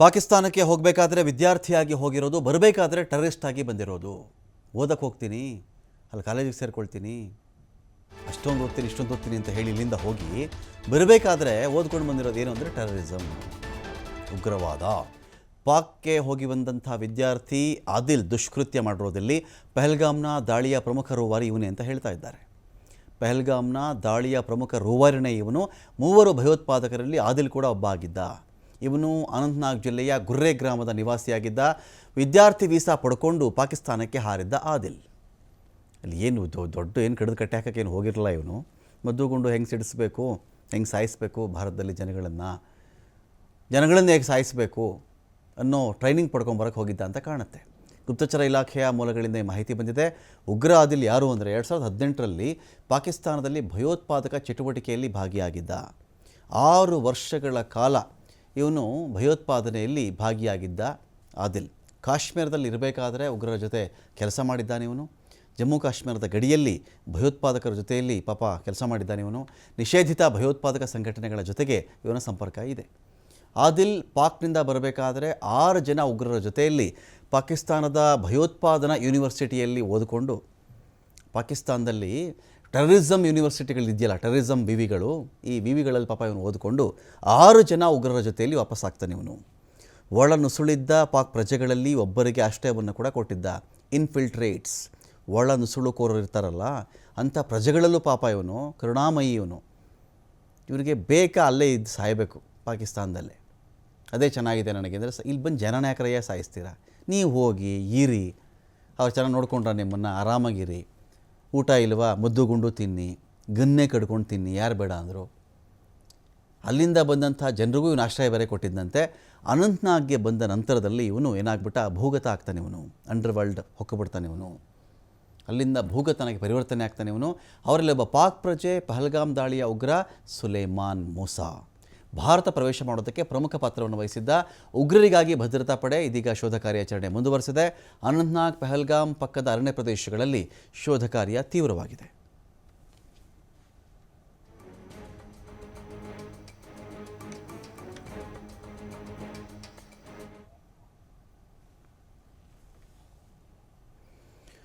ಪಾಕಿಸ್ತಾನಕ್ಕೆ ಹೋಗಬೇಕಾದ್ರೆ ವಿದ್ಯಾರ್ಥಿಯಾಗಿ ಹೋಗಿರೋದು, ಬರಬೇಕಾದ್ರೆ ಟೆರರಿಸ್ಟ್ ಆಗಿ ಬಂದಿರೋದು. ಓದಕ್ಕೆ ಹೋಗ್ತೀನಿ, ಅಲ್ಲಿ ಕಾಲೇಜಿಗೆ ಸೇರ್ಕೊಳ್ತೀನಿ, ಅಷ್ಟೊಂದು ಓದ್ತೀನಿ, ಇಷ್ಟೊಂದು ಓದ್ತೀನಿ ಅಂತ ಹೇಳಿ ಇಲ್ಲಿಂದ ಹೋಗಿ ಬರಬೇಕಾದ್ರೆ ಓದ್ಕೊಂಡು ಬಂದಿರೋದು ಏನು ಅಂದರೆ ಟೆರರಿಸಮ್ ಉಗ್ರವಾದ. ಪಾಕ್ಗೆ ಹೋಗಿ ಬಂದಂಥ ವಿದ್ಯಾರ್ಥಿ ಆದಿಲ್ ದುಷ್ಕೃತ್ಯ ಮಾಡಿರೋದಲ್ಲಿ ಪೆಹಲ್ಗಾಮ್ನ ದಾಳಿಯ ಪ್ರಮುಖ ರೂವಾರಿ ಇವನೇ ಅಂತ ಹೇಳ್ತಾ ಇದ್ದಾರೆ. ಪೆಹಲ್ಗಾಮ್ನ ದಾಳಿಯ ಪ್ರಮುಖ ರೂವಾರಿನೇ ಇವನು. ಮೂವರು ಭಯೋತ್ಪಾದಕರಲ್ಲಿ ಆದಿಲ್ ಕೂಡ ಒಬ್ಬ ಆಗಿದ್ದ. ಇವನು ಅನಂತನಾಗ್ ಜಿಲ್ಲೆಯ ಗುರ್ರೆ ಗ್ರಾಮದ ನಿವಾಸಿಯಾಗಿದ್ದ ವಿದ್ಯಾರ್ಥಿ ವೀಸಾ ಪಡ್ಕೊಂಡು ಪಾಕಿಸ್ತಾನಕ್ಕೆ ಹಾರಿದ್ದ ಆದಿಲ್. ಅಲ್ಲಿ ಏನು ದೊಡ್ಡ ಏನು ಕಡಿದು ಕಟ್ಟೆ ಹಾಕಕ್ಕೆ ಏನು ಹೋಗಿರಲ್ಲ ಇವನು. ಮದ್ದುಗುಂಡು ಹೆಂಗೆ ಸಿಡಿಸ್ಬೇಕು, ಹೆಂಗೆ ಸಾಯಿಸಬೇಕು ಭಾರತದಲ್ಲಿ ಜನಗಳನ್ನು ಜನಗಳನ್ನು ಹೇಗೆ ಸಾಯಿಸಬೇಕು ಅನ್ನೋ ಟ್ರೈನಿಂಗ್ ಪಡ್ಕೊಂಬರಕ್ಕೆ ಹೋಗಿದ್ದ ಅಂತ ಕಾಣುತ್ತೆ. ಗುಪ್ತಚರ ಇಲಾಖೆಯ ಮೂಲಗಳಿಂದ ಈ ಮಾಹಿತಿ ಬಂದಿದೆ. ಉಗ್ರ ಆದಿಲ್ ಯಾರು ಅಂದರೆ ಎರಡು ಸಾವಿರದ ಹದಿನೆಂಟರಲ್ಲಿ ಪಾಕಿಸ್ತಾನದಲ್ಲಿ ಭಯೋತ್ಪಾದಕ ಚಟುವಟಿಕೆಯಲ್ಲಿ ಭಾಗಿಯಾಗಿದ್ದ. ಆರು ವರ್ಷಗಳ ಕಾಲ ಇವನು ಭಯೋತ್ಪಾದನೆಯಲ್ಲಿ ಭಾಗಿಯಾಗಿದ್ದ ಆದಿಲ್. ಕಾಶ್ಮೀರದಲ್ಲಿ ಇರಬೇಕಾದರೆ ಉಗ್ರರ ಜೊತೆ ಕೆಲಸ ಮಾಡಿದ್ದಾನೆ ಇವನು. ಜಮ್ಮು ಕಾಶ್ಮೀರದ ಗಡಿಯಲ್ಲಿ ಭಯೋತ್ಪಾದಕರ ಜೊತೆಯಲ್ಲಿ ಪಾಪ ಕೆಲಸ ಮಾಡಿದ್ದಾನೆ ಇವನು. ನಿಷೇಧಿತ ಭಯೋತ್ಪಾದಕ ಸಂಘಟನೆಗಳ ಜೊತೆಗೆ ಇವನ ಸಂಪರ್ಕ ಇದೆ. ಆದಿಲ್ ಪಾಕ್ನಿಂದ ಬರಬೇಕಾದರೆ ಆರು ಜನ ಉಗ್ರರ ಜೊತೆಯಲ್ಲಿ ಪಾಕಿಸ್ತಾನದ ಭಯೋತ್ಪಾದನಾ ಯೂನಿವರ್ಸಿಟಿಯಲ್ಲಿ ಓದಿಕೊಂಡು ಪಾಕಿಸ್ತಾನದಲ್ಲಿ ಟೆರರಿಸಮ್ ಯೂನಿವರ್ಸಿಟಿಗಳಿದೆಯಲ್ಲ ಟೆರರಿಸಮ್ ವಿವಿಗಳು, ಈ ವಿವಿಗಳಲ್ಲಿ ಪಾಪ ಇವನು ಓದಿಕೊಂಡು ಆರು ಜನ ಉಗ್ರರ ಜೊತೆಯಲ್ಲಿ ವಾಪಸ್ ಆಗ್ತಾನೆ ಇವನು. ಒಳ ನುಸುಳಿದ್ದ ಪಾಕ್ ಪ್ರಜೆಗಳಲ್ಲಿ ಒಬ್ಬರಿಗೆ ಆಶ್ರಯವನ್ನು ಕೂಡ ಕೊಟ್ಟಿದ್ದ. ಇನ್ಫಿಲ್ಟ್ರೇಟ್ಸ್ ಒಳ ನುಸುಳುಕೋರರು ಇರ್ತಾರಲ್ಲ, ಅಂಥ ಪ್ರಜೆಗಳಲ್ಲೂ ಪಾಪ ಇವನು, ಕರುಣಾಮಯಿ ಇವನು. ಇವರಿಗೆ ಬೇಕಾ ಅಲ್ಲೇ ಇದ್ದು ಸಾಯಬೇಕು ಪಾಕಿಸ್ತಾನದಲ್ಲೇ. ಅದೇ ಚೆನ್ನಾಗಿದೆ ನನಗೆ ಅಂದರೆ ಇಲ್ಲಿ ಬಂದು ಜನನ ಯಾಕರಯ್ಯ ಸಾಯಿಸ್ತೀರಾ? ನೀವು ಹೋಗಿ, ಇರಿ. ಅವ್ರು ಚೆನ್ನಾಗಿ ನೋಡ್ಕೊಂಡ್ರ ನಿಮ್ಮನ್ನು, ಆರಾಮಾಗಿರಿ. ಊಟ ಇಲ್ವಾ, ಮುದ್ದು ಗುಂಡು ತಿನ್ನಿ, ಗನ್ನೆ ಕಡ್ಕೊಂಡು ತಿನ್ನಿ, ಯಾರು ಬೇಡ ಅಂದರು. ಅಲ್ಲಿಂದ ಬಂದಂಥ ಜನರಿಗೂ ಇವನು ಆಶ್ರಯ ಬೇರೆ ಕೊಟ್ಟಿದ್ದಂತೆ. ಅನಂತ್ನಾಗ್ಗೆ ಬಂದ ನಂತರದಲ್ಲಿ ಇವನು ಏನಾಗ್ಬಿಟ್ಟ, ಭೂಗತ ಆಗ್ತಾನೆ ಇವನು. ಅಂಡರ್ ವರ್ಲ್ಡ್ ಹೊಕ್ಕಬಿಡ್ತಾನೆ ಇವನು. ಅಲ್ಲಿಂದ ಭೂಗತನಾಗಿ ಪರಿವರ್ತನೆ ಆಗ್ತಾನೆ ಇವನು. ಅವರಲ್ಲಿ ಒಬ್ಬ ಪಾಕ್ ಪ್ರಜೆ, ಪಹಲ್ಗಾಮ್ ದಾಳಿಯ ಉಗ್ರ ಸುಲೇಮಾನ್ ಮೂಸಾ. ಭಾರತ ಪ್ರವೇಶ ಮಾಡೋದಕ್ಕೆ ಪ್ರಮುಖ ಪಾತ್ರವನ್ನು ವಹಿಸಿದ್ದ ಉಗ್ರರಿಗಾಗಿ ಭದ್ರತಾ ಪಡೆ ಇದೀಗ ಶೋಧ ಕಾರ್ಯಾಚರಣೆ ಮುಂದುವರೆಸಿದೆ. ಅನಂತ್ನಾಗ್, ಪಹಲ್ಗಾಮ್ ಪಕ್ಕದ ಅರಣ್ಯ ಪ್ರದೇಶಗಳಲ್ಲಿ ಶೋಧ ಕಾರ್ಯ ತೀವ್ರವಾಗಿದೆ.